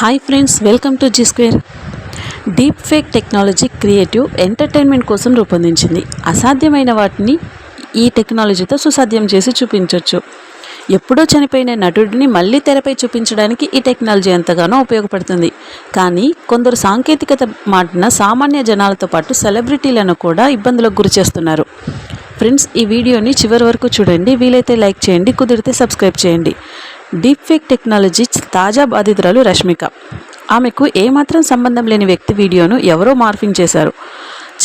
Hi friends welcome to G square deepfake technology creative entertainment కోసం రూపొందించింది. అసాధ్యమైన వాటిని ఈ టెక్నాలజీతో సుసాధ్యం చేసి చూపించవచ్చు ఎప్పుడో చనిపోయిన నటుడిని మళ్ళీ తెరపై చూపించడానికి ఈ టెక్నాలజీ ఎంతగానో ఉపయోగపడుతుంది. కానీ కొందరు సాంకేతికత మాటిన సామాన్య జనాలతో పాటు సెలబ్రిటీలను కూడా ఇబ్బందులకు గురి చేస్తున్నారు. ఫ్రెండ్స్ ఈ వీడియోని చివరి వరకు చూడండి. వీలైతే లైక్ చేయండి కుదిరితే సబ్స్క్రైబ్ చేయండి. డీప్ ఫేక్ టెక్నాలజీ తాజా బాధితురాలు రష్మిక. ఆమెకు ఏమాత్రం సంబంధం లేని వ్యక్తి వీడియోను ఎవరో మార్ఫింగ్ చేశారు.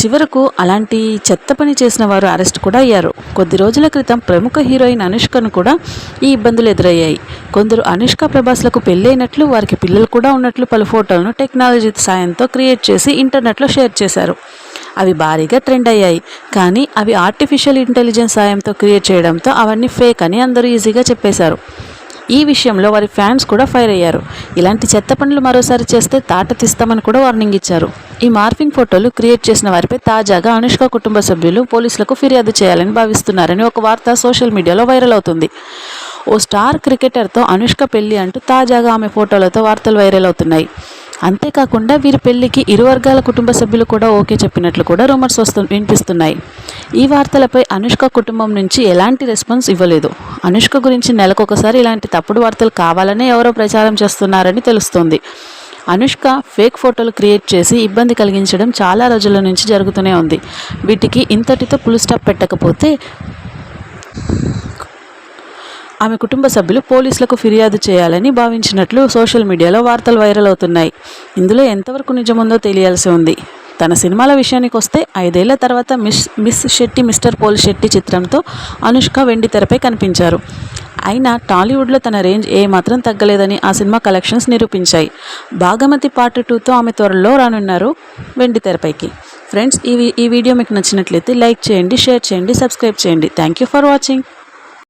చివరకు అలాంటి చెత్త పని చేసిన వారు అరెస్ట్ కూడా అయ్యారు. కొద్ది రోజుల క్రితం ప్రముఖ హీరోయిన్ అనుష్కను కూడా ఈ ఇబ్బందులు ఎదురయ్యాయి. కొందరు అనుష్క ప్రభాస్లకు పెళ్ళైనట్లు వారికి పిల్లలు కూడా ఉన్నట్లు పలు ఫోటోలను టెక్నాలజీ సాయంతో క్రియేట్ చేసి ఇంటర్నెట్లో షేర్ చేశారు. అవి భారీగా ట్రెండ్ అయ్యాయి. కానీ అవి ఆర్టిఫిషియల్ ఇంటెలిజెన్స్ సాయంతో క్రియేట్ చేయడంతో అవన్నీ ఫేక్ అని అందరూ ఈజీగా చెప్పేశారు. ఈ విషయంలో వారి ఫ్యాన్స్ కూడా ఫైర్ అయ్యారు. ఇలాంటి చెత్త పనులు మరోసారి చేస్తే తాట తీస్తామని కూడా వార్నింగ్ ఇచ్చారు. ఈ మార్ఫింగ్ ఫోటోలు క్రియేట్ చేసిన వారిపై తాజాగా అనుష్క కుటుంబ సభ్యులు పోలీసులకు ఫిర్యాదు చేయాలని భావిస్తున్నారని ఒక వార్త సోషల్ మీడియాలో వైరల్ అవుతుంది. ఓ స్టార్ క్రికెటర్తో అనుష్క పెళ్ళి అంటూ తాజాగా ఆమె ఫోటోలతో వార్తలు వైరల్ అవుతున్నాయి. అంతేకాకుండా వీరి పెళ్ళికి ఇరు వర్గాల కుటుంబ సభ్యులు కూడా ఓకే చెప్పినట్లు కూడా రూమర్స్ వస్తు వినిపిస్తున్నాయి. ఈ వార్తలపై అనుష్క కుటుంబం నుంచి ఎలాంటి రెస్పాన్స్ ఇవ్వలేదు. అనుష్క గురించి నెలకొకసారి ఇలాంటి తప్పుడు వార్తలు కావాలనే ఎవరో ప్రచారం చేస్తున్నారని తెలుస్తోంది. అనుష్క ఫేక్ ఫోటోలు క్రియేట్ చేసి ఇబ్బంది కలిగించడం చాలా రోజుల నుంచి జరుగుతూనే ఉంది. వీటికి ఇంతటితో పులు స్టాప్ పెట్టకపోతే ఆమె కుటుంబ సభ్యులు పోలీసులకు ఫిర్యాదు చేయాలని భావించినట్లు సోషల్ మీడియాలో వార్తలు వైరల్ అవుతున్నాయి. ఇందులో ఎంతవరకు నిజముందో తెలియాల్సి ఉంది. తన సినిమాల విషయానికి వస్తే ఐదేళ్ళ తర్వాత miss miss Shetty mister Polishetty చిత్రంతో అనుష్క వెండి తెరపై కనిపించారు. అయినా టాలీవుడ్లో తన రేంజ్ ఏమాత్రం తగ్గలేదని ఆ సినిమా కలెక్షన్స్ నిరూపించాయి. భాగమతి పార్ట్ టూతో ఆమె త్వరలో రానున్నారు వెండి తెరపైకి ఫ్రెండ్స్ ఈ ఈ వీడియో మీకు నచ్చినట్లయితే లైక్ చేయండి షేర్ చేయండి సబ్స్క్రైబ్ చేయండి. Thank you for watching.